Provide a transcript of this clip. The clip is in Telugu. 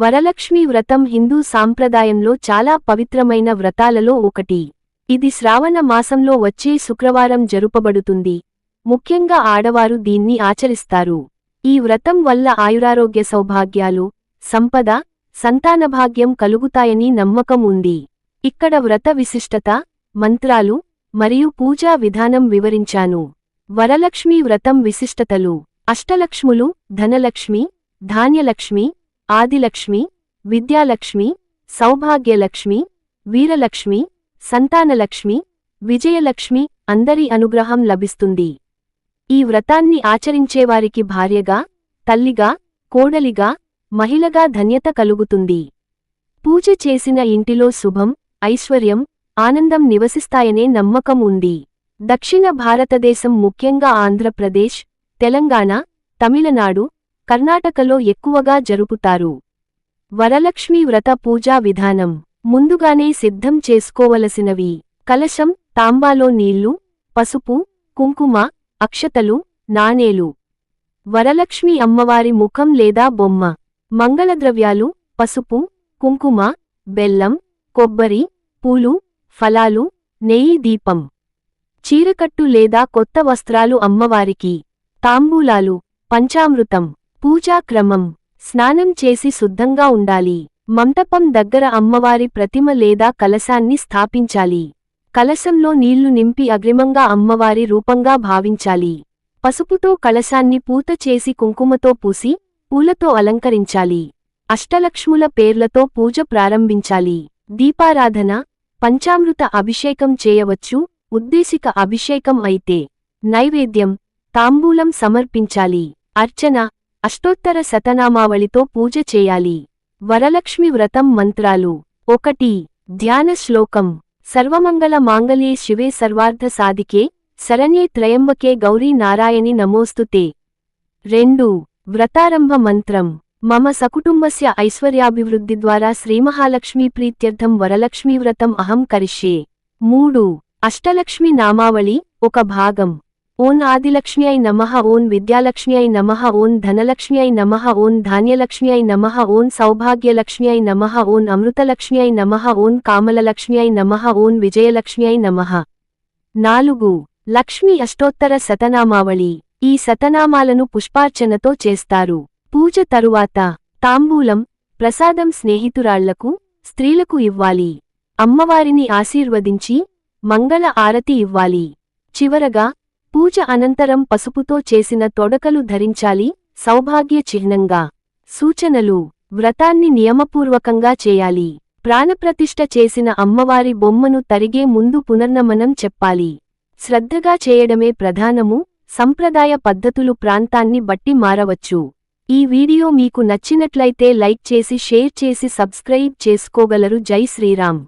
వరలక్ష్మి వ్రతం హిందూ సాంప్రదాయంలో చాలా పవిత్రమైన వ్రతాలలో ఒకటి. ఇది శ్రావణ మాసంలో వచ్చే శుక్రవారం జరుపబడుతుంది. ముఖ్యంగా ఆడవారు దీన్ని ఆచరిస్తారు. ఈ వ్రతం వల్ల ఆయురారోగ్య సౌభాగ్యాలు సంపద సంతానభాగ్యం కలుగుతాయని నమ్మకం ఉంది. ఇక్కడ వ్రత విశిష్టత మంత్రాలు మరియు పూజా విధానం వివరించాను. వరలక్ష్మి వ్రతం విశిష్టతలు. అష్టలక్ష్ములు ధనలక్ష్మి ధాన్యలక్ష్మి ఆదిలక్ష్మి విద్యాలక్ష్మి సౌభాగ్యలక్ష్మి వీరలక్ష్మి సంతానలక్ష్మి విజయలక్ష్మి అందరి అనుగ్రహం లభిస్తుంది. ఈ వ్రతాన్ని ఆచరించేవారికి భార్యగా తల్లిగా కోడలిగా మహిళగా ధన్యత కలుగుతుంది. పూజ చేసిన ఇంటిలో శుభం ఐశ్వర్యం ఆనందం నివసిస్తాయనే నమ్మకం ఉంది. దక్షిణ భారతదేశం ముఖ్యంగా ఆంధ్రప్రదేశ్ తెలంగాణ తమిళనాడు కర్ణాటకలో ఎక్కువగా జరుపుతారు. వరలక్ష్మి వ్రత పూజా విధానం. ముందుగానే సిద్ధం చేసుకోవలసినవి. కలశం తాంబాలో నీళ్ళు పసుపు కుంకుమ అక్షతలు నాణేలు. వరలక్ష్మి అమ్మవారి ముఖం లేదా బొమ్మ. మంగళద్రవ్యాలు పసుపు కుంకుమ బెల్లం కొబ్బరి పూలు ఫలాలు నెయ్యి దీపం. చీరకట్టు లేదా కొత్త వస్త్రాలు అమ్మవారికి. తాంబూలాలు పంచామృతం. పూజా క్రమం. స్నానం చేసి శుద్ధంగా ఉండాలి. మంటపం దగ్గర అమ్మవారి ప్రతిమ లేదా కలశాన్ని స్థాపించాలి. కలశంలో నీళ్ళు నింపి అగ్రిమంగా అమ్మవారి రూపంగా భావించాలి. పసుపుతో కలశాన్ని పూత చేసి కుంకుమతో పూసి పూలతో అలంకరించాలి. అష్టలక్ష్ముల పేర్లతో పూజ ప్రారంభించాలి. దీపారాధన పంచామృత అభిషేకం చేయవచ్చు. ఉద్దేశిక అభిషేకం అయితే నైవేద్యం తాంబూలం సమర్పించాలి. అర్చన అష్టోత్తర శతనామావళితో పూజ చేయాలి. వరలక్ష్మి వ్రతం మంత్రాలు. ఒకటి ధ్యాన శ్లోకం. సర్వమంగళ మాంగళ్యే శివే సర్వార్థ సాధికే శరణ్యే త్రయంబకే గౌరీ నారాయణి నమోస్తుతే. రెండు వ్రతారంభ మంత్రం. మమ సకుటుంబస్య ఐశ్వర్యాభివృద్ధి ద్వారా శ్రీమహాలక్ష్మీ ప్రీత్యర్థం వరలక్ష్మీ వ్రతం అహం కరిష్యే. మూడు అష్టలక్ష్మి నామావళి ఒక భాగం. ఓన్ ఆదిలక్ష్మ్యై నమ ఓన్ విద్యాలక్ష్మ్యై నమ ఓన్ ధనలక్ష్మ్యై నమ ఓన్ ధాన్యలక్ష్మ్యై నమ ఓన్ సౌభాగ్యలక్ష్మ్యై నమ ఓన్ అమృతలక్ష్మ్యై నమ ఓన్ కామలలక్ష్మ్యై నమ ఓన్ విజయలక్ష్మ్యై నమః. నాలుగు. లక్ష్మి అష్టోత్తర శతనామావళి ఈ శతనామాలను పుష్పార్చనతో చేస్తారు. పూజ తరువాత తాంబూలం ప్రసాదం స్నేహితురాళ్ళకు స్త్రీలకు ఇవ్వాలి. అమ్మవారిని ఆశీర్వదించి మంగళ ఆరతి ఇవ్వాలి. చివరగా పూజ అనంతరం పసుపుతో చేసిన తొడకలు ధరించాలి సౌభాగ్య చిహ్నంగా. సూచనలు. వ్రతాన్ని నియమపూర్వకంగా చేయాలి. ప్రాణప్రతిష్ఠ చేసిన అమ్మవారి బొమ్మను తరిగే ముందు పునర్నమనం చెప్పాలి. శ్రద్ధగా చేయడమే ప్రధానము. సంప్రదాయ పద్ధతులు ప్రాంతాన్ని బట్టి మారవచ్చు. ఈ వీడియో మీకు నచ్చినట్లయితే లైక్ చేసి షేర్ చేసి సబ్స్క్రైబ్ చేసుకోగలరు. జై శ్రీరామ్.